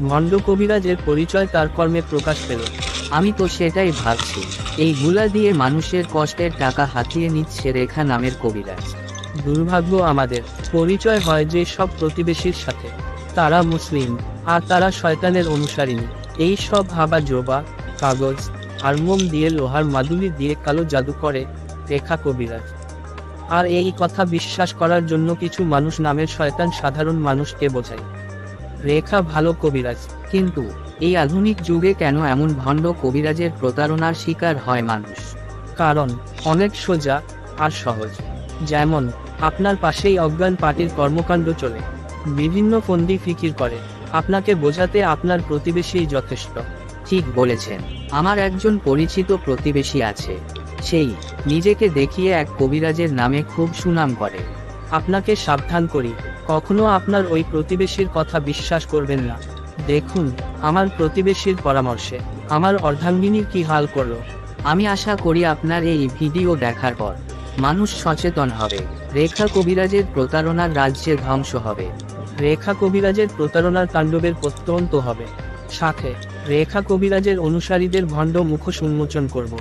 ভণ্ড কবিরাজের পরিচয় তার কর্মে প্রকাশ পেল। আমি তো সেটাই ভাবছি, এই গুলা দিয়ে মানুষের কষ্টের টাকা হাতিয়ে নিচ্ছে রেখা নামের কবিরাজ। দুর্ভাগ্য আমাদের, পরিচয় হয় যে সব প্রতিবেশীর সাথে। তারা মুসলিম, আর তারা শয়তানের অনুসারিণী। এই সব হাবা জোবা, কাগজ আর মোম দিয়ে লোহার মাদুলি দিয়ে কালো জাদু করে রেখা কবিরাজ। আর এই কথা বিশ্বাস করার জন্য কিছু মানুষ নামের শয়তান সাধারণ মানুষকে বোঝায়। রেখা ভালো কবিরাজ। কিন্তু, এই আধুনিক যুগে কেন এমন ভণ্ড কবিরাজের প্রতারণার শিকার হয় মানুষ? কারণ, অনেক সোজা আর সহজ। যেমন, আপনার পাশেই অজ্ঞান পার্টির কর্মকাণ্ড চলে। বিভিন্ন ফন্দি ফিকির করে। আপনাকে বোঝাতে আপনার প্রতিবেশী যথেষ্ট। ঠিক বলেছেন। আমার একজন পরিচিত প্রতিবেশী আছে। সেই, নিজেকে দেখিয়ে এক কবিরাজের নামে খুব সুনাম করে। আপনাকে সাবধান করি, কখনো আপনার ওই প্রতিবেশীর কথা বিশ্বাস করবেন না। দেখুন, আমার প্রতিবেশীর পরামর্শে, আমার অর্ধাঙ্গিনীর কি হাল করল। আমি আশা করি আপনার এই ভিডিও দেখার পর, মানুষ সচেতন হবে। রেখা কবিরাজের প্রতারণার রাজ্যে ধ্বংস হবে। রেখা কবিরাজের প্রতারণার তাণ্ডবের প্রত্যন্ত হবে। সাথে, রেখা কবিরাজের অনুসারীদের ভণ্ড মুখোশ উন্মোচন করব।